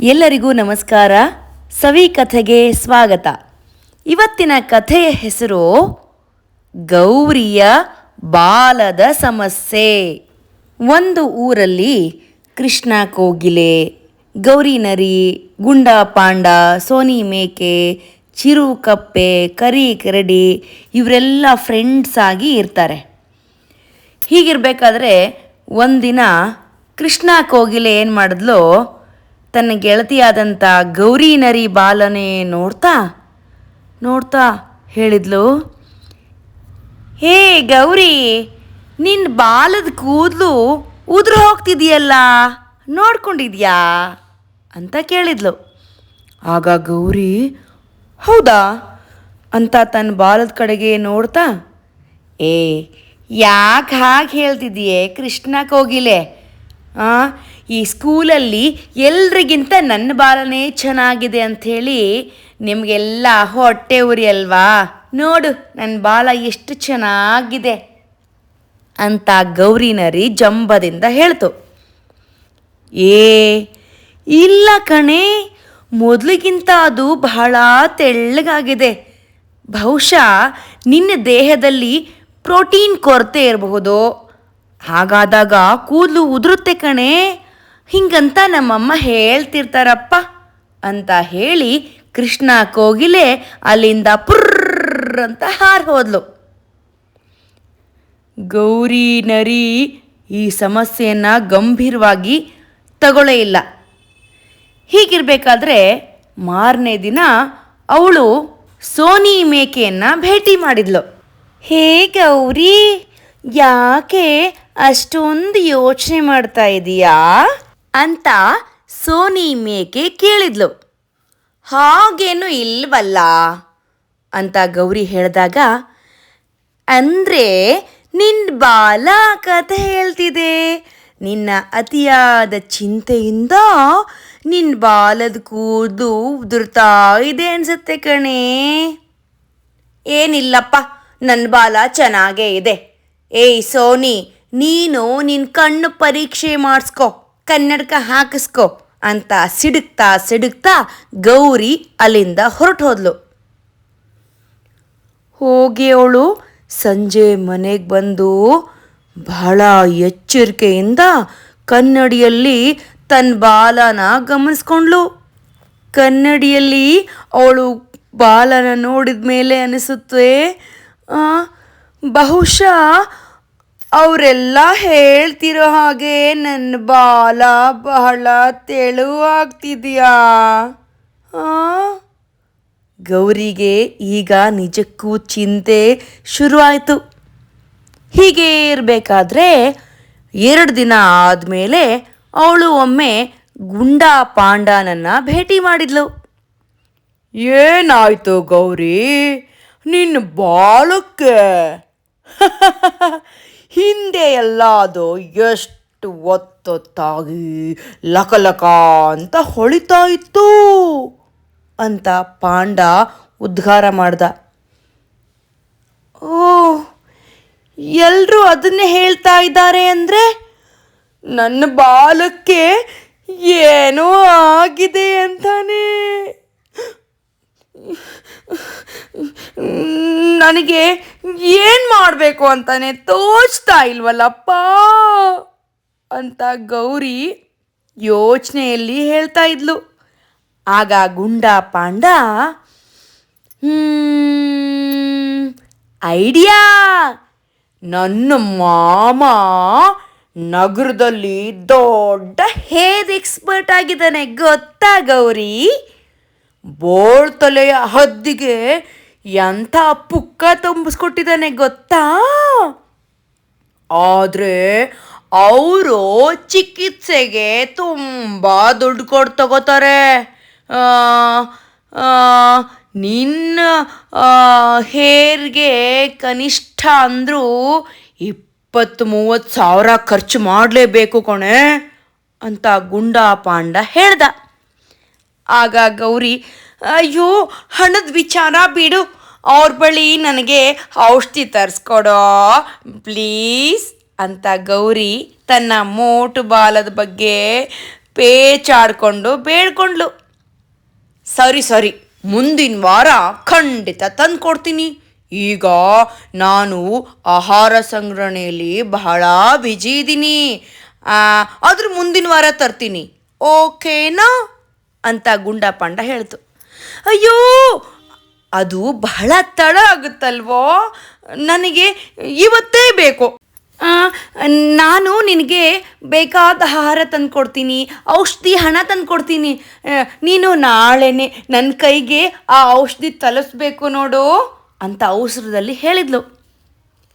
ಎಲ್ಲರಿಗೂ ನಮಸ್ಕಾರ. ಸವಿ ಕಥೆಗೆ ಸ್ವಾಗತ. ಇವತ್ತಿನ ಕಥೆಯ ಹೆಸರು ಗೌರಿಯ ಬಾಲದ ಸಮಸ್ಯೆ. ಒಂದು ಊರಲ್ಲಿ ಕೃಷ್ಣ ಕೋಗಿಲೆ, ಗೌರಿ ನರಿ, ಗುಂಡ ಪಾಂಡ, ಸೋನಿ ಮೇಕೆ, ಚಿರು ಕಪ್ಪೆ, ಕರಿ ಕರಡಿ ಇವರೆಲ್ಲ ಫ್ರೆಂಡ್ಸ್ ಆಗಿ ಇರ್ತಾರೆ. ಹೀಗಿರಬೇಕಾದ್ರೆ ಒಂದಿನ ಕೃಷ್ಣ ಕೋಗಿಲೆ ಏನು ಮಾಡಿದ್ಲು? ತನ್ನ ಗೆಳತಿಯಾದಂಥ ಗೌರಿ ನರಿ ಬಾಲನೆ ನೋಡ್ತಾ ನೋಡ್ತಾ ಹೇಳಿದ್ಲು, ಹೇ ಗೌರಿ ನಿನ್ನ ಬಾಲದ ಕೂದಲು ಉದುರು ಹೋಗ್ತಿದೆಯಲ್ಲ, ನೋಡ್ಕೊಂಡಿದ್ಯಾ? ಅಂತ ಕೇಳಿದ್ಲು. ಆಗ ಗೌರಿ, ಹೌದಾ? ಅಂತ ತನ್ನ ಬಾಲದ ಕಡೆಗೆ ನೋಡ್ತಾ, ಏ, ಯಾಕೆ ಹಾಗೆ ಹೇಳ್ತಿದ್ದೀಯೇ ಕೃಷ್ಣಕ್ಕೆ ಕೋಗಿಲೆ? ಆ ಈ ಸ್ಕೂಲಲ್ಲಿ ಎಲ್ರಿಗಿಂತ ನನ್ನ ಬಾಲನೇ ಚೆನ್ನಾಗಿದೆ ಅಂಥೇಳಿ ನಿಮಗೆಲ್ಲ ಹೊಟ್ಟೆ ಉರಿ ಅಲ್ವಾ? ನೋಡು ನನ್ನ ಬಾಲ ಎಷ್ಟು ಚೆನ್ನಾಗಿದೆ ಅಂತ ಗೌರಿ ನರಿ ಜಂಬದಿಂದ ಹೇಳ್ತು. ಏ, ಇಲ್ಲ ಕಣೆ, ಮೊದಲಿಗಿಂತ ಅದು ಬಹಳ ತೆಳ್ಳಗಾಗಿದೆ. ಬಹುಶಃ ನಿನ್ನ ದೇಹದಲ್ಲಿ ಪ್ರೋಟೀನ್ ಕೊರತೆ ಇರಬಹುದು. ಹಾಗಾದಾಗ ಕೂದಲು ಉದುರುತ್ತೆ ಕಣೆ. ಹಿಂಗಂತ ನಮ್ಮಮ್ಮ ಹೇಳ್ತಿರ್ತಾರಪ್ಪ ಅಂತ ಹೇಳಿ ಕೃಷ್ಣ ಕೋಗಿಲೆ ಅಲ್ಲಿಂದ ಪುರ್ರ್ ಅಂತ ಹಾರಿ ಹೋದ್ಲು. ಗೌರಿ ನರಿ ಈ ಸಮಸ್ಯೆಯನ್ನು ಗಂಭೀರವಾಗಿ ತಗೊಳ್ಳೇ ಇಲ್ಲ. ಹೀಗಿರಬೇಕಾದ್ರೆ ಮಾರನೇ ದಿನ ಅವಳು ಸೋನಿ ಮೇಕೆಯನ್ನು ಭೇಟಿ ಮಾಡಿದ್ಲು. ಹೇ ಗೌರಿ, ಯಾಕೆ ಅಷ್ಟೊಂದು ಯೋಚನೆ ಮಾಡ್ತಾ ಇದೀಯಾ? ಅಂತ ಸೋನಿ ಮೇಕೆ ಕೇಳಿದ್ಲು. ಹಾಗೇನು ಇಲ್ವಲ್ಲ ಅಂತ ಗೌರಿ ಹೇಳಿದಾಗ, ಅಂದ್ರೆ ನಿನ್ನ ಬಾಲ ಕಥೆ ಹೇಳ್ತಿದೆ. ನಿನ್ನ ಅತಿಯಾದ ಚಿಂತೆಯಿಂದ ನಿನ್ನ ಬಾಲದ ಕೂದು ಉದುರ್ತಾ ಇದೆ ಅನ್ಸುತ್ತೆ ಕಣೇ. ಏನಿಲ್ಲಪ್ಪ ನನ್ನ ಬಾಲ ಚೆನ್ನಾಗೇ ಇದೆ. ಏಯ್ ಸೋನಿ, ನೀನು ನಿನ್ನ ಕಣ್ಣು ಪರೀಕ್ಷೆ ಮಾಡಿಸ್ಕೊ. ಕನ್ನಡಕ ಹಾಕಿಸ್ಕೋ ಅಂತ ಸಿಡುಕ್ತಾ ಸಿಡುಕ್ತಾ ಗೌರಿ ಅಲ್ಲಿಂದ ಹೊರಟು ಹೋದ್ಲು. ಹೋಗಿ ಅವಳು ಸಂಜೆ ಮನೆಗೆ ಬಂದು ಬಹಳ ಎಚ್ಚರಿಕೆಯಿಂದ ಕನ್ನಡಿಯಲ್ಲಿ ತನ್ನ ಬಾಲನ ಗಮನಿಸ್ಕೊಂಡ್ಳು ಕನ್ನಡಿಯಲ್ಲಿ ಅವಳು ಬಾಲನ ನೋಡಿದ ಮೇಲೆ ಅನಿಸುತ್ತೆ ಬಹುಶಃ ಅವರೆಲ್ಲ ಹೇಳ್ತಿರೋ ಹಾಗೆ ನನ್ನ ಬಾಲ ಬಹಳ ತೆಳುವಾಗ್ತಿದೆಯಾ? ಗೌರಿಗೆ ಈಗ ನಿಜಕ್ಕೂ ಚಿಂತೆ ಶುರುವಾಯಿತು. ಹೀಗೆ ಇರಬೇಕಾದ್ರೆ ಎರಡು ದಿನ ಆದಮೇಲೆ ಅವಳು ಒಮ್ಮೆ ಗುಂಡಾ ಪಾಂಡನನ್ನ ಭೇಟಿ ಮಾಡಿದ್ಲು. ಏನಾಯ್ತು ಗೌರಿ? ನಿನ್ನ ಬಾಲಕ್ಕೆ? ಹಿಂದೆ ಎಲ್ಲಾದು ಎಷ್ಟು ಒತ್ತೊತ್ತಾಗಿ ಲಕಲಕ ಅಂತ ಹೊಳಿತಾ ಇತ್ತು ಅಂತ ಪಾಂಡ ಉದ್ಗಾರ ಮಾಡ್ದ. ಓ ಎಲ್ಲರೂ ಅದನ್ನೇ ಹೇಳ್ತಾ ಇದ್ದಾರೆ ಅಂದರೆ ನನ್ನ ಬಾಲಕ್ಕೆ ಏನೋ ಆಗಿದೆ ಅಂತಾನೆ. ನನಗೆ ಏನು ಮಾಡಬೇಕು ಅಂತಾನೆ ತೋಚ್ತಾ ಇಲ್ವಲ್ಲಪ್ಪ? ಅಂತ ಗೌರಿ ಯೋಚನೆಯಲ್ಲಿ ಹೇಳ್ತಾ ಇದ್ಲು. ಆಗ ಗುಂಡ ಪಾಂಡ ಐಡಿಯಾ! ನನ್ನ ಮಾಮ ನಗರದಲ್ಲಿ ದೊಡ್ಡ ಹೇರ್ ಎಕ್ಸ್ಪರ್ಟ್ ಆಗಿದ್ದಾನೆ, ಗೊತ್ತಾ ಗೌರಿ? ಬೋಳ್ತಲೆಯ ಹದ್ದಿಗೆ ಎಂಥ ಪುಕ್ಕ ತುಂಬಿಸ್ಕೊಟ್ಟಿದ್ದಾನೆ ಗೊತ್ತಾ? ಆದರೆ ಅವರು ಚಿಕಿತ್ಸೆಗೆ ತುಂಬ ದುಡ್ಡು ಕೊಟ್ಟು ತಗೋತಾರೆ. ನಿನ್ನ ಹೇರ್ಗೆ ಕನಿಷ್ಠ ಅಂದರೂ ಇಪ್ಪತ್ತು ಮೂವತ್ತು ಸಾವಿರ ಖರ್ಚು ಮಾಡಲೇಬೇಕು ಕೊಣೆ ಅಂತ ಗುಂಡಾ ಪಾಂಡ ಹೇಳ್ದ. ಆಗ ಗೌರಿ, ಅಯ್ಯೋ, ಹಣದ ವಿಚಾರ ಬಿಡು. ಅವ್ರ ಬಳಿ ನನಗೆ ಔಷಧಿ ತರಿಸ್ಕೊಡೋ, ಪ್ಲೀಸ್, ಅಂತ ಗೌರಿ ತನ್ನ ಮೋಟು ಬಾಲದ ಬಗ್ಗೆ ಪೇಚಾಡ್ಕೊಂಡು ಬೇಡ್ಕೊಂಡ್ಲು. ಸರಿ ಸರಿ, ಮುಂದಿನ ವಾರ ಖಂಡಿತ ತಂದ್ಕೊಡ್ತೀನಿ. ಈಗ ನಾನು ಆಹಾರ ಸಂಗ್ರಹಣೆಯಲ್ಲಿ ಬಹಳ ಬಿಜಿ ಇದ್ದೀನಿ ಆದ್ರೆ ಮುಂದಿನ ವಾರ ತರ್ತೀನಿ. ಓಕೆನಾ? ಅಂತ ಗುಂಡ ಪಾಂಡ ಹೇಳ್ತು. ಅಯ್ಯೋ, ಅದು ಬಹಳ ತಡ ಆಗುತ್ತಲ್ವೋ? ನನಗೆ ಇವತ್ತೇ ಬೇಕು. ನಾನು ನಿನಗೆ ಬೇಕಾದ ಆಹಾರ ತಂದ್ಕೊಡ್ತೀನಿ, ಔಷಧಿ ಹಣ ತಂದ್ಕೊಡ್ತೀನಿ. ನೀನು ನಾಳೆನೇ ನನ್ನ ಕೈಗೆ ಆ ಔಷಧಿ ತಲುಪಿಸ್ಬೇಕು ನೋಡು ಅಂತ ಅವಸರದಲ್ಲಿ ಹೇಳಿದ್ಲು.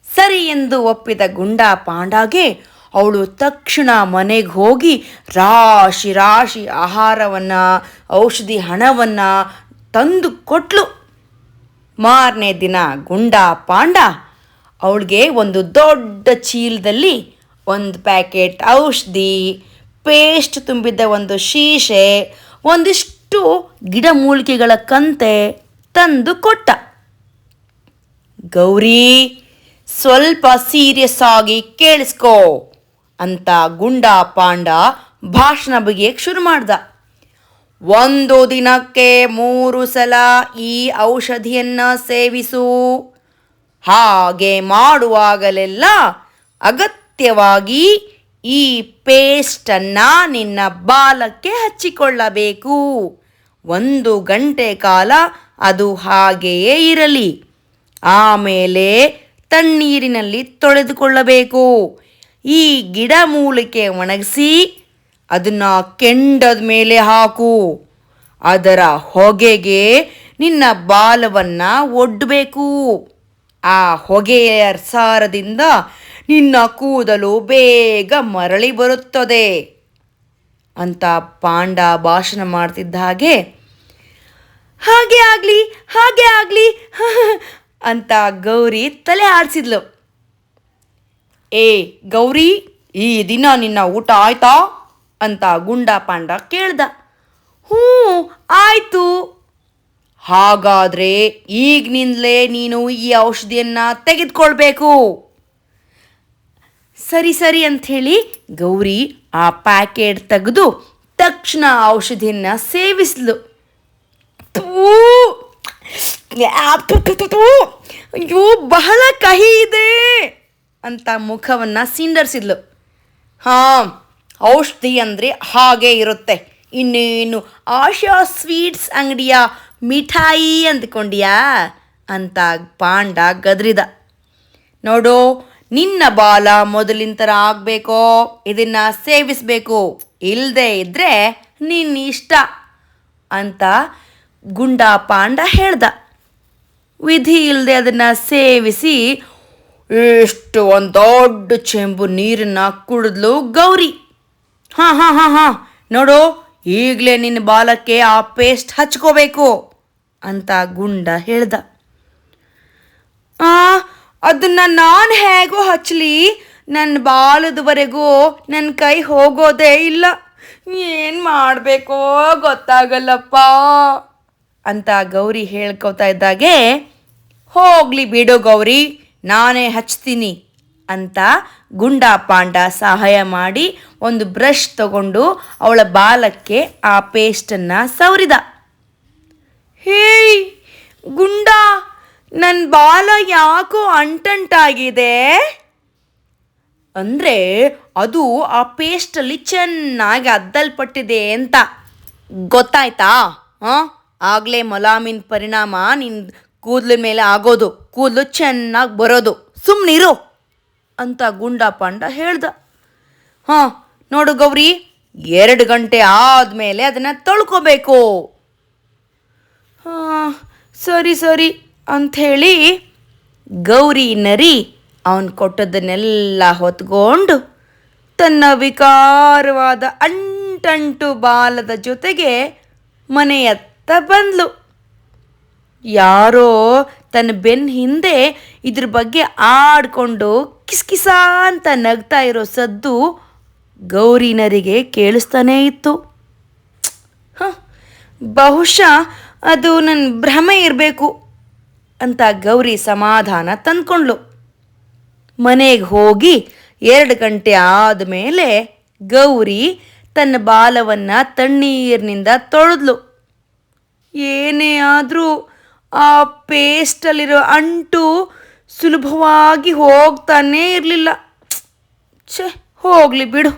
ಸರಿ ಎಂದು ಒಪ್ಪಿದ ಗುಂಡ ಪಾಂಡಾಗೆ ಅವಳು ತಕ್ಷಣ ಮನೆಗೆ ಹೋಗಿ ರಾಶಿ ರಾಶಿ ಆಹಾರವನ್ನು, ಔಷಧಿ ಹಣವನ್ನು ತಂದು ಕೊಟ್ಲು. ಮಾರನೇ ದಿನ ಗುಂಡ ಪಾಂಡ ಅವಳಿಗೆ ಒಂದು ದೊಡ್ಡ ಚೀಲದಲ್ಲಿ ಒಂದು ಪ್ಯಾಕೆಟ್ ಔಷಧಿ, ಪೇಸ್ಟ್ ತುಂಬಿದ್ದ ಒಂದು ಶೀಶೆ, ಒಂದಿಷ್ಟು ಗಿಡಮೂಲಿಕೆಗಳ ಕಂತೆ ತಂದು ಕೊಟ್ಟ. ಗೌರಿ, ಸ್ವಲ್ಪ ಸೀರಿಯಸ್ ಆಗಿ ಕೇಳಿಸ್ಕೋ. ಅಂತ ಗುಂಡ ಪಾಂಡ ಭಾಷಣ ಬಗೆಯಕ್ಕೆ ಶುರು ಮಾಡ್ದ. ಒಂದು ದಿನಕ್ಕೆ ಮೂರು ಸಲ ಈ ಔಷಧಿಯನ್ನು ಸೇವಿಸು. ಹಾಗೆ ಮಾಡುವಾಗಲೆಲ್ಲ ಅಗತ್ಯವಾಗಿ ಈ ಪೇಸ್ಟನ್ನು ನಿನ್ನ ಬಾಲಕ್ಕೆ ಹಚ್ಚಿಕೊಳ್ಳಬೇಕು. ಒಂದು ಗಂಟೆ ಕಾಲ ಅದು ಹಾಗೆಯೇ ಇರಲಿ. ಆಮೇಲೆ ತಣ್ಣೀರಿನಲ್ಲಿ ತೊಳೆದುಕೊಳ್ಳಬೇಕು. ಈ ಗಿಡ ಮೂಲಿಕೆ ಒಣಗಿಸಿ ಅದನ್ನು ಕೆಂಡದ ಮೇಲೆ ಹಾಕು. ಅದರ ಹೊಗೆಗೆ ನಿನ್ನ ಬಾಲವನ್ನು ಒಡ್ಡಬೇಕು ಆ ಹೊಗೆಯ ಸಾರದಿಂದ ನಿನ್ನ ಕೂದಲು ಬೇಗ ಮರಳಿ ಬರುತ್ತದೆ ಅಂತ ಪಾಂಡ ಭಾಷಣ ಮಾಡ್ತಿದ್ದ ಹಾಗೆ ಹಾಗೆ ಆಗಲಿ ಹಾಗೆ ಆಗಲಿ ಅಂತ ಗೌರಿ ತಲೆ ಆಡಿಸಿದ್ಲು. ಏ, ಗೌರಿ, ಈ ದಿನ ನಿನ್ನ ಊಟ ಆಯ್ತಾ? ಅಂತ ಗುಂಡ ಪಾಂಡ ಕೇಳ್ದ. ಹ್ಞೂ, ಆಯ್ತು. ಹಾಗಾದ್ರೆ ಈಗಿನಿಂದಲೇ ನೀನು ಈ ಔಷಧಿಯನ್ನ ತೆಗೆದುಕೊಳ್ಬೇಕು. ಸರಿ ಸರಿ ಅಂಥೇಳಿ ಗೌರಿ ಆ ಪ್ಯಾಕೆಟ್ ತೆಗೆದು ತಕ್ಷಣ ಔಷಧಿಯನ್ನ ಸೇವಿಸ್ಲು! ಅಯ್ಯೋ, ಬಹಳ ಕಹಿ ಇದೆ. ಅಂತ ಮುಖವನ್ನು ಸಿಂಡರ್ಸಿದ್ಲು ಹಾಂ, ಔಷಧಿ ಅಂದರೆ ಹಾಗೆ ಇರುತ್ತೆ. ಇನ್ನೇನು ಆಶಾ ಸ್ವೀಟ್ಸ್ ಅಂಗಡಿಯ ಮಿಠಾಯಿ ಅಂದ್ಕೊಂಡಿಯಾ? ಅಂತ ಪಾಂಡ ಗದ್ರಿದ. ನೋಡು, ನಿನ್ನ ಬಾಲ ಮೊದಲಿನ ಥರ ಆಗಬೇಕೋ? ಇದನ್ನು ಸೇವಿಸಬೇಕು. ಇಲ್ಲದೆ ಇದ್ದರೆ ನಿನ್ನ ಇಷ್ಟ ಅಂತ ಗುಂಡ ಪಾಂಡ ಹೇಳ್ದ. ವಿಧಿ ಇಲ್ಲದೆ ಅದನ್ನು ಸೇವಿಸಿ ಎಷ್ಟು ಒಂದು ದೊಡ್ಡ ಚೆಂಬು ನೀರನ್ನು ಕುಡಿದ್ಲು ಗೌರಿ. ಹಾಂ ಹಾಂ ಹಾಂ ಹಾಂ. ನೋಡು, ಈಗಲೇ ನಿನ್ನ ಬಾಲಕ್ಕೆ ಆ ಪೇಸ್ಟ್ ಹಚ್ಕೋಬೇಕು ಅಂತ ಗುಂಡ ಹೇಳ್ದ. ಆ, ಅದನ್ನ ನಾನು ಹೇಗೋ ಹಚ್ಚಲಿ ನನ್ನ ಬಾಲದವರೆಗೂ ನನ್ನ ಕೈ ಹೋಗೋದೇ ಇಲ್ಲ. ಏನು ಮಾಡಬೇಕೋ ಗೊತ್ತಾಗಲ್ಲಪ್ಪ ಅಂತ ಗೌರಿ ಹೇಳ್ಕೊತಾ ಇದ್ದಾಗೆ, ಹೋಗ್ಲಿ ಬಿಡು ಗೌರಿ. ನಾನೇ ಹಚ್ತೀನಿ ಅಂತ ಗುಂಡ ಪಾಂಡ ಸಹಾಯ ಮಾಡಿ ಒಂದು ಬ್ರಷ್ ತಗೊಂಡು ಅವಳ ಬಾಲಕ್ಕೆ ಆ ಪೇಸ್ಟನ್ನು ಸವರಿದ. ಹೇಯ್ ಗುಂಡ ನನ್ನ ಬಾಲ ಯಾಕೋ ಅಂಟಂಟಾಗಿದೆ? ಅಂದರೆ ಅದು ಆ ಪೇಸ್ಟಲ್ಲಿ ಚೆನ್ನಾಗಿ ಅದ್ದಲ್ಪಟ್ಟಿದೆ ಅಂತ. ಗೊತ್ತಾಯ್ತಾ? ಹಾಂ? ಆಗಲೇ ಮೊಲಾಮಿನ ಪರಿಣಾಮ ನಿನ್ನ ಕೂದಲ ಮೇಲೆ ಆಗೋದು. ಕೂದಲು ಚೆನ್ನಾಗಿ ಬರೋದು. ಸುಮ್ಮನಿರು ಅಂತ ಗುಂಡ ಪಾಂಡ ಹೇಳ್ದ. ಹಾಂ, ನೋಡು ಗೌರಿ, ಎರಡು ಗಂಟೆ ಆದಮೇಲೆ ಅದನ್ನು ತೊಳ್ಕೋಬೇಕು. ಹಾಂ, ಸರಿ ಸರಿ ಅಂಥೇಳಿ ಗೌರಿ ನರಿ ಅವನು ಕೊಟ್ಟದನ್ನೆಲ್ಲ ಹೊತ್ಕೊಂಡು ತನ್ನ ವಿಕಾರವಾದ ಅಂಟಂಟು ಬಾಲದ ಜೊತೆಗೆ ಮನೆಯತ್ತ ಬಂದ್ಲು. ಯಾರೋ ತನ್ನ ಬೆನ್ ಹಿಂದೆ ಇದ್ರ ಬಗ್ಗೆ ಆಡ್ಕೊಂಡು ಕಿಸ್ಕಿಸ ಅಂತ ನಗ್ತಾ ಇರೋ ಸದ್ದು ಗೌರಿನರಿಗೆ ಕೇಳಿಸ್ತಾನೇ ಇತ್ತು. ಹ, ಬಹುಶಃ ಅದು ನನ್ನ ಭ್ರಮೆ ಇರಬೇಕು ಅಂತ ಗೌರಿ ಸಮಾಧಾನ ತಂದ್ಕೊಂಡ್ಳು. ಮನೆಗೆ ಹೋಗಿ ಎರಡು ಗಂಟೆ ಆದಮೇಲೆ ಗೌರಿ ತನ್ನ ಬಾಲವನ್ನು ತಣ್ಣೀರಿನಿಂದ ತೊಳೆದ್ಲು. ಏನೇ ಆದರೂ ಆ ಪೇಸ್ಟಲ್ಲಿರೋ ಅಂಟು ಸುಲಭವಾಗಿ ಹೋಗ್ತಾನೇ ಇರಲಿಲ್ಲ. ಛೆ, ಹೋಗಲಿ ಬಿಡು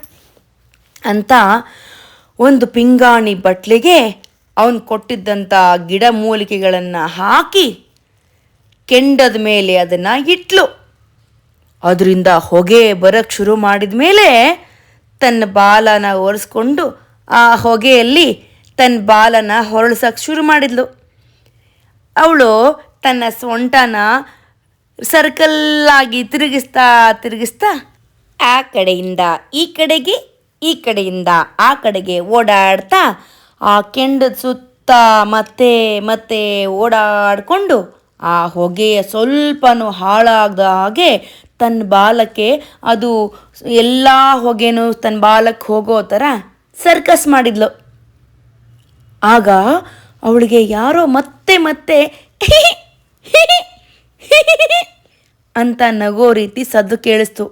ಅಂತ ಒಂದು ಪಿಂಗಾಣಿ ಬಟ್ಲಿಗೆ ಅವನು ಕೊಟ್ಟಿದ್ದಂಥ ಗಿಡಮೂಲಿಕೆಗಳನ್ನು ಹಾಕಿ ಕೆಂಡದ ಮೇಲೆ ಅದನ್ನು ಇಟ್ಲು. ಅದರಿಂದ ಹೊಗೆ ಬರೋಕ್ಕೆ ಶುರು ಮಾಡಿದ ಮೇಲೆ ತನ್ನ ಬಾಲನ ಒರೆಸ್ಕೊಂಡು ಆ ಹೊಗೆಯಲ್ಲಿ ತನ್ನ ಬಾಲನ ಹೊರಳ್ಸೋಕ್ಕೆ ಶುರು ಮಾಡಿದ್ಲು. ಅವಳು ತನ್ನ ಸೊಂಟನ ಸರ್ಕಲ್ಲಾಗಿ ತಿರುಗಿಸ್ತಾ ತಿರುಗಿಸ್ತಾ ಆ ಕಡೆಯಿಂದ ಈ ಕಡೆಗೆ, ಈ ಕಡೆಯಿಂದ ಆ ಕಡೆಗೆ ಓಡಾಡ್ತಾ ಆ ಕೆಂಡದ ಸುತ್ತ ಮತ್ತೆ ಮತ್ತೆ ಓಡಾಡಿಕೊಂಡು ಆ ಹೊಗೆಯ ಸ್ವಲ್ಪನೂ ಹಾಳಾಗದ ಹಾಗೆ ತನ್ನ ಬಾಲಕ್ಕೆ ಅದು ಎಲ್ಲ ಹೊಗೆನೂ ತನ್ನ ಬಾಲಕ್ಕೆ ಹೋಗೋ ಥರ ಸರ್ಕಸ್ ಮಾಡಿದ್ಲು. ಆಗ ಅವಳಿಗೆ ಯಾರೋ ಮತ್ತೆ ಮತ್ತೆ ಮತ್ತೆ ಅಂತ ನಗೋ ರೀತಿ ಸದ್ದು ಕೇಳಿಸ್ತು.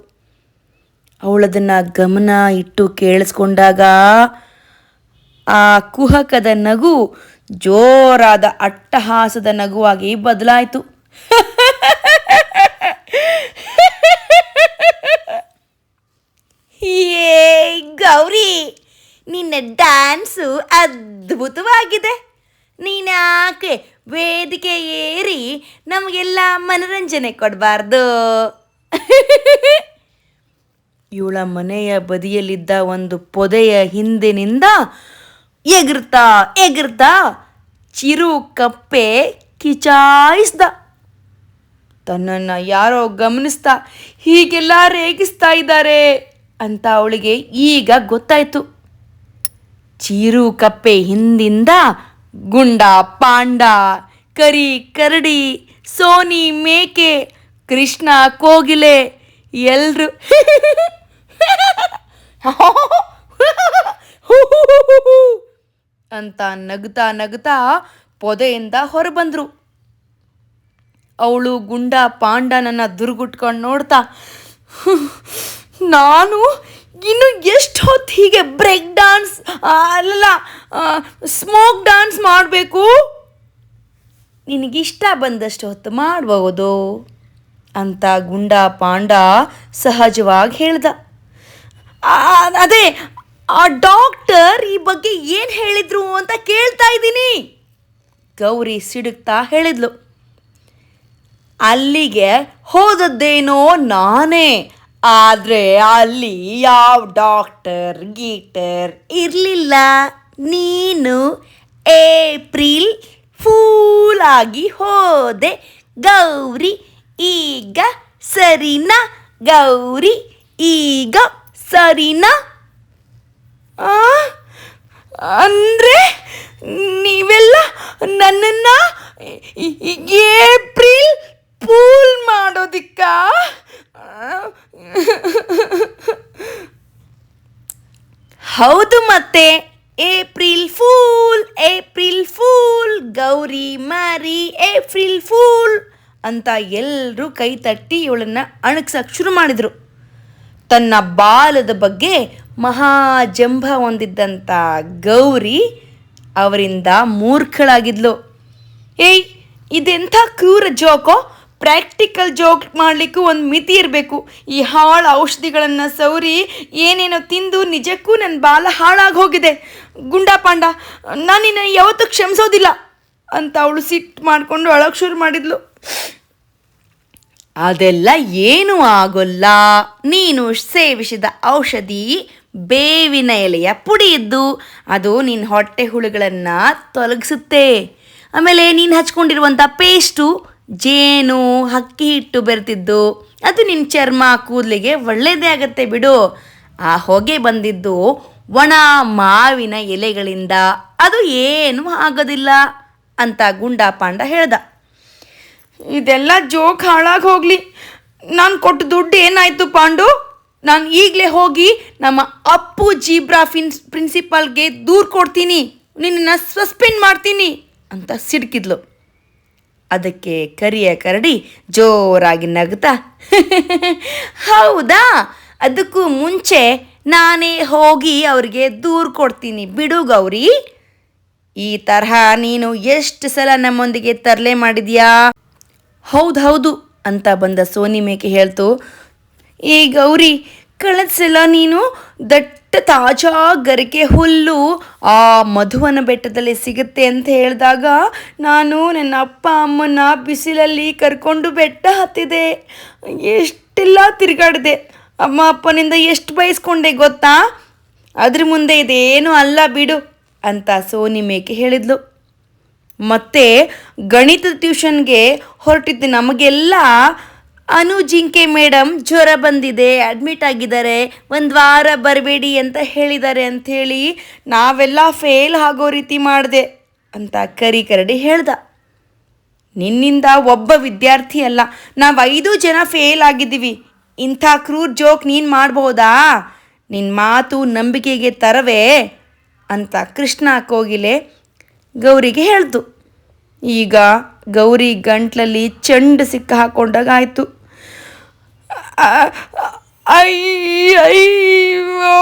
ಅವಳದನ್ನ ಗಮನ ಇಟ್ಟು ಕೇಳಿಸ್ಕೊಂಡಾಗ ಆ ಕುಹಕದ ನಗು ಜೋರಾದ ಅಟ್ಟಹಾಸದ ನಗುವಾಗಿ ಬದಲಾಯಿತು. ಏ ಗೌರಿ, ನಿನ್ನ ಡ್ಯಾನ್ಸು ಅದ್ಭುತವಾಗಿದೆ. ನೀನ್ಯಾಕೆ ವೇದಿಕೆ ಏರಿ ನಮಗೆಲ್ಲ ಮನರಂಜನೆ ಕೊಡಬಾರ್ದು. ಇವಳ ಮನೆಯ ಬದಿಯಲ್ಲಿದ್ದ ಒಂದು ಪೊದೆಯ ಹಿಂದಿನಿಂದ ಎಗರ್ತಾ ಎಗರ್ತಾ ಚಿರು ಕಪ್ಪೆ ಕಿಚಾಯಿಸ್ದ. ತನ್ನನ್ನು ಯಾರೋ ಗಮನಿಸ್ತಾ ಹೀಗೆಲ್ಲ ರೇಗಿಸ್ತಾ ಇದ್ದಾರೆ ಅಂತ ಅವಳಿಗೆ ಈಗ ಗೊತ್ತಾಯಿತು. ಚೀರು ಕಪ್ಪೆ ಹಿಂದಿಂದ ಗುಂಡ, ಪಾಂಡ, ಕರಿ, ಕರಡಿ, ಸೋನಿ, ಮೇಕೆ, ಕೃಷ್ಣ, ಕೋಗಿಲೆ, ಎಲ್ರು ಅಂತ ನಗ್ತಾ ನಗ್ತಾ ಪೊದೆಯಿಂದ ಹೊರಬಂದ್ರು. ಅವಳು ಗುಂಡ ಪಾಂಡನನ್ನ ದುರ್ಗುಟ್ಕೊಂಡು ನೋಡ್ತಾ ನಾನು ಇನ್ನು ಎಷ್ಟು ಹೊತ್ತು ಹೀಗೆ ಬ್ರೇಕ್ ಡಾನ್ಸ್ ಅಲ್ಲ ಸ್ಮೋಕ್ ಡಾನ್ಸ್ ಮಾಡಬೇಕು? ನಿನಗಿಷ್ಟ ಬಂದಷ್ಟು ಹೊತ್ತು ಮಾಡಬಹುದು ಅಂತ ಗುಂಡ ಪಾಂಡ ಸಹಜವಾಗಿ ಹೇಳ್ದ. ಅದೇ, ಆ ಡಾಕ್ಟರ್ ಈ ಬಗ್ಗೆ ಏನು ಹೇಳಿದ್ರು ಅಂತ ಕೇಳ್ತಾ ಇದ್ದೀನಿ. ಗೌರಿ ಸಿಡುಕ್ತಾ ಹೇಳಿದ್ಲು. ಅಲ್ಲಿಗೆ ಹೋದದ್ದೇನೋ ನಾನೇ. ಆದರೆ ಅಲ್ಲಿ ಯಾವ ಡಾಕ್ಟರ್, ಗೀಟರ್ ಇರಲಿಲ್ಲ. ನೀನು ಏಪ್ರಿಲ್ ಫೂಲ್ ಆಗಿ ಹೋದೆ. ಗೌರಿ, ಈಗ ಸರಿನಾ? ಗೌರಿ, ಈಗ ಸರಿನಾ? ಅಂದ್ರೆ ನೀವೆಲ್ಲ ನನ್ನನ್ನ ಈ- ಈ ಏಪ್ರಿಲ್ ಪೂಲ್ ಮಾಡೋದಿಕ್ಕ ಹೌದು ಮತ್ತೆ April fool April fool, Gauri ಮಾರಿ, ಏಪ್ರಿಲ್ ಫೂಲ್ ಅಂತ ಎಲ್ಲರೂ ಕೈ ತಟ್ಟಿ ಇವಳನ್ನ ಅಣಗ್ಸಕ್ಕೆ ಶುರು ಮಾಡಿದ್ರು. ತನ್ನ ಬಾಲದ ಬಗ್ಗೆ ಮಹಾಜಂಭ ಹೊಂದಿದ್ದಂಥ ಗೌರಿ ಅವರಿಂದ ಮೂರ್ಖಳಾಗಿದ್ಲು. ಏಯ್, ಇದೆಂಥ ಕ್ರೂರ ಜೋಕೋ? ಪ್ರಾಕ್ಟಿಕಲ್ ಜೋಕ್ ಮಾಡಲಿಕ್ಕೂ ಒಂದು ಮಿತಿ ಇರಬೇಕು. ಈ ಹಾಳು ಔಷಧಿಗಳನ್ನು ಸೌರಿ ಏನೇನೋ ತಿಂದು ನಿಜಕ್ಕೂ ನನ್ನ ಬಾಲ ಹಾಳಾಗಿ ಹೋಗಿದೆ. ಗುಂಡಾ ಪಾಂಡ, ನಾನು ನಿನ್ನ ಯಾವತ್ತೂ ಕ್ಷಮಿಸೋದಿಲ್ಲ ಅಂತ ಅವಳು ಸಿಟ್ಟು ಮಾಡಿಕೊಂಡು ಅಳೋಕೆ ಶುರು ಮಾಡಿದ್ಲು. ಅದೆಲ್ಲ ಏನೂ ಆಗೋಲ್ಲ. ನೀನು ಸೇವಿಸಿದ ಔಷಧಿ ಬೇವಿನ ಎಲೆಯ ಪುಡಿ ಇದ್ದು ಅದು ನಿನ್ನ ಹೊಟ್ಟೆ ಹುಳುಗಳನ್ನು ತೊಲಗಿಸುತ್ತೆ. ಆಮೇಲೆ ನೀನು ಹಚ್ಕೊಂಡಿರುವಂಥ ಪೇಸ್ಟು ಜೇನು, ಹಕ್ಕಿ ಹಿಟ್ಟು ಬೆರೆತಿದ್ದು. ಅದು ನಿನ್ನ ಚರ್ಮ ಕೂದಲಿಗೆ ಒಳ್ಳೆಯದೇ ಆಗತ್ತೆ ಬಿಡು. ಆ ಹೊಗೆ ಬಂದಿದ್ದು ಒಣ ಮಾವಿನ ಎಲೆಗಳಿಂದ. ಅದು ಏನೂ ಆಗೋದಿಲ್ಲ ಅಂತ ಗುಂಡಾ ಪಾಂಡ ಹೇಳ್ದ. ಇದೆಲ್ಲ ಜೋಕ್ ಹಾಳಾಗಿ ಹೋಗಲಿ. ನಾನು ಕೊಟ್ಟ ದುಡ್ಡು ಏನಾಯಿತು ಪಾಂಡು? ನಾನು ಈಗಲೇ ಹೋಗಿ ನಮ್ಮ ಅಪ್ಪು ಜೀಬ್ರಾ ಫಿನ್ಸ್ ಪ್ರಿನ್ಸಿಪಾಲ್ಗೆ ದೂರು ಕೊಡ್ತೀನಿ. ನಿನ್ನನ್ನು ಸಸ್ಪೆಂಡ್ ಮಾಡ್ತೀನಿ ಅಂತ ಸಿಡ್ಕಿದ್ಲು. ಅದಕ್ಕೆ ಕರಿಯ ಕರಡಿ ಜೋರಾಗಿ ನಗ್ತಾ, ಹೌದಾ? ಅದಕ್ಕೂ ಮುಂಚೆ ನಾನೇ ಹೋಗಿ ಅವ್ರಿಗೆ ದೂರು ಕೊಡ್ತೀನಿ. ಬಿಡು ಗೌರಿ. ಈ ತರಹ ನೀನು ಎಷ್ಟು ಸಲ ನಮ್ಮೊಂದಿಗೆ ತರಲೆ ಮಾಡಿದ್ಯಾ? ಹೌದು ಹೌದು ಅಂತ ಬಂದ ಸೋನಿ ಮೇಕೆ ಹೇಳ್ತು ಈ ಗೌರಿ ಕಳೆದ ನೀನು ದಟ್ಟ ತಾಜಾ ಗರಿಕೆ ಹುಲ್ಲು ಆ ಮಧುವನ ಬೆಟ್ಟದಲ್ಲಿ ಸಿಗುತ್ತೆ ಅಂತ ಹೇಳಿದಾಗ ನಾನು ನನ್ನ ಅಪ್ಪ ಅಮ್ಮನ ಬಿಸಿಲಲ್ಲಿ ಕರ್ಕೊಂಡು ಬೆಟ್ಟ ಹತ್ತಿದೆ. ಎಷ್ಟೆಲ್ಲ ತಿರುಗಾಡಿದೆ. ಅಮ್ಮ ಅಪ್ಪನಿಂದ ಎಷ್ಟು ಬಯಸ್ಕೊಂಡೆ ಗೊತ್ತಾ? ಅದ್ರ ಮುಂದೆ ಇದೇನು ಅಲ್ಲ ಬಿಡು ಅಂತ ಸೋನಿ ಮೇಕೆ ಹೇಳಿದ್ಲು. ಮತ್ತೆ ಗಣಿತ ಟ್ಯೂಷನ್ಗೆ ಹೊರಟಿದ್ದ ನಮಗೆಲ್ಲ ಅನು ಜಿಂಕೆ ಮೇಡಮ್ ಜ್ವರ ಬಂದಿದೆ ಅಡ್ಮಿಟ್ ಆಗಿದ್ದಾರೆ. ಒಂದು ವಾರ ಬರಬೇಡಿ ಅಂತ ಹೇಳಿದ್ದಾರೆ ಅಂಥೇಳಿ ನಾವೆಲ್ಲ ಫೇಲ್ ಆಗೋ ರೀತಿ ಮಾಡಿದೆ ಅಂತ ಕರಿ ಕರಡಿ ಹೇಳ್ದ. ನಿನ್ನಿಂದ ಒಬ್ಬ ವಿದ್ಯಾರ್ಥಿ ಅಲ್ಲ, ನಾವು ಐದು ಜನ ಫೇಲ್ ಆಗಿದ್ದೀವಿ. ಇಂಥ ಕ್ರೂರ್ ಜೋಕ್ ನೀನು ಮಾಡ್ಬೋದಾ? ನಿನ್ನ ಮಾತು ನಂಬಿಕೆಗೆ ತರವೇ? ಅಂತ ಕೃಷ್ಣ ಕೋಗಿಲೆ ಗೌರಿಗೆ ಹೇಳ್ತು ಈಗ ಗೌರಿ ಗಂಟ್ಲಲ್ಲಿ ಚೆಂಡು ಸಿಕ್ಕ ಹಾಕೊಂಡಾಗ ಆಯಿತು ಅಯ್ಯೋ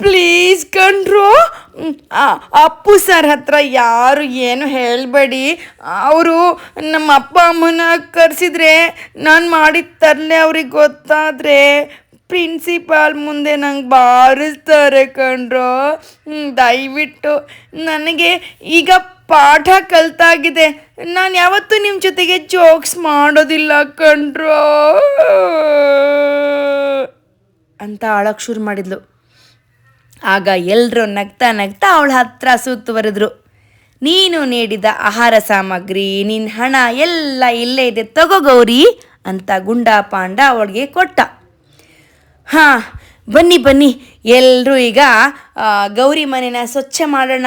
ಪ್ಲೀಸ್ ಕಣ್ರು ಅಪ್ಪು ಸರ್ ಹತ್ರ ಯಾರು ಏನು ಹೇಳಬೇಡಿ. ಅವರು ನಮ್ಮ ಅಪ್ಪ ಅಮ್ಮನ ಕರೆಸಿದ್ರೆ ನಾನು ಮಾಡಿದ ತರಲೆ ಅವ್ರಿಗೆ ಗೊತ್ತಾದರೆ ಪ್ರಿನ್ಸಿಪಾಲ್ ಮುಂದೆ ನಂಗೆ ಬಾರಿಸ್ತಾರೆ ಕಣ್ರು. ದಯವಿಟ್ಟು ನನಗೆ ಈಗ ಪಾಠ ಕಲ್ತಾಗಿದೆ. ನಾನು ಯಾವತ್ತೂ ನಿಮ್ಮ ಜೊತೆಗೆ ಜೋಕ್ಸ್ ಮಾಡೋದಿಲ್ಲ ಕಣ್ರು. ಅಂತ ಅಳಕ್ಕೆ ಶುರು ಮಾಡಿದ್ಲು. ಆಗ ಎಲ್ಲರೂ ನಗ್ತಾ ನಗ್ತಾ ಅವಳ ಹತ್ರ ಸುತ್ತುವರೆದ್ರು ನೀನು ನೀಡಿದ ಆಹಾರ ಸಾಮಗ್ರಿ ನಿನ್ನ ಹಣ ಎಲ್ಲ ಇಲ್ಲೇ ಇದೆ, ತಗೋ ಗೌರಿ ಅಂತ ಗುಂಡಾ ಪಾಂಡ ಅವಳಿಗೆ ಕೊಟ್ಟ. ಹಾಂ, ಬನ್ನಿ ಬನ್ನಿ ಎಲ್ಲರೂ ಈಗ ಗೌರಿ ಮನೆನ ಸ್ವಚ್ಛ ಮಾಡೋಣ.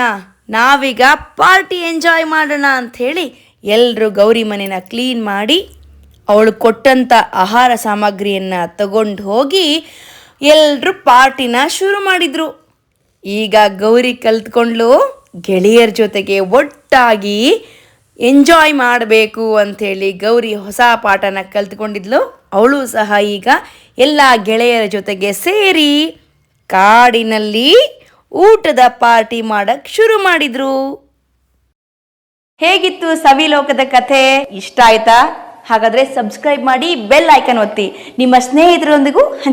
ನಾವೀಗ ಪಾರ್ಟಿ ಎಂಜಾಯ್ ಮಾಡೋಣ ಅಂಥೇಳಿ ಎಲ್ಲರೂ ಗೌರಿ ಮನೆನ ಕ್ಲೀನ್ ಮಾಡಿ ಅವಳು ಕೊಟ್ಟಂಥ ಆಹಾರ ಸಾಮಗ್ರಿಯನ್ನು ತಗೊಂಡು ಹೋಗಿ ಎಲ್ಲರೂ ಪಾರ್ಟಿನ ಶುರು ಮಾಡಿದರು. ಈಗ ಗೌರಿ ಕಲ್ತ್ಕೊಂಡ್ಲು ಗೆಳೆಯರ ಜೊತೆಗೆ ಒಟ್ಟಾಗಿ ಎಂಜಾಯ್ ಮಾಡಬೇಕು ಅಂಥೇಳಿ ಗೌರಿ ಹೊಸ ಪಾಠನ ಕಲ್ತ್ಕೊಂಡಿದ್ಲು. ಅವಳು ಸಹ ಈಗ ಎಲ್ಲ ಗೆಳೆಯರ ಜೊತೆಗೆ ಸೇರಿ ಕಾಡಿನಲ್ಲಿ ಊಟದ ಪಾರ್ಟಿ ಮಾಡಕ್ ಶುರು ಮಾಡಿದ್ರು. ಹೇಗಿತ್ತು ಸವಿಲೋಕದ ಕಥೆ? ಇಷ್ಟ ಆಯ್ತಾ? ಹಾಗಾದ್ರೆ ಸಬ್ಸ್ಕ್ರೈಬ್ ಮಾಡಿ ಬೆಲ್ ಐಕನ್ ಒತ್ತಿ. ನಿಮ್ಮ ಸ್ನೇಹಿತರೊಂದಿಗೂ ಹಂಚ್ಕೊಳ್ಳಿ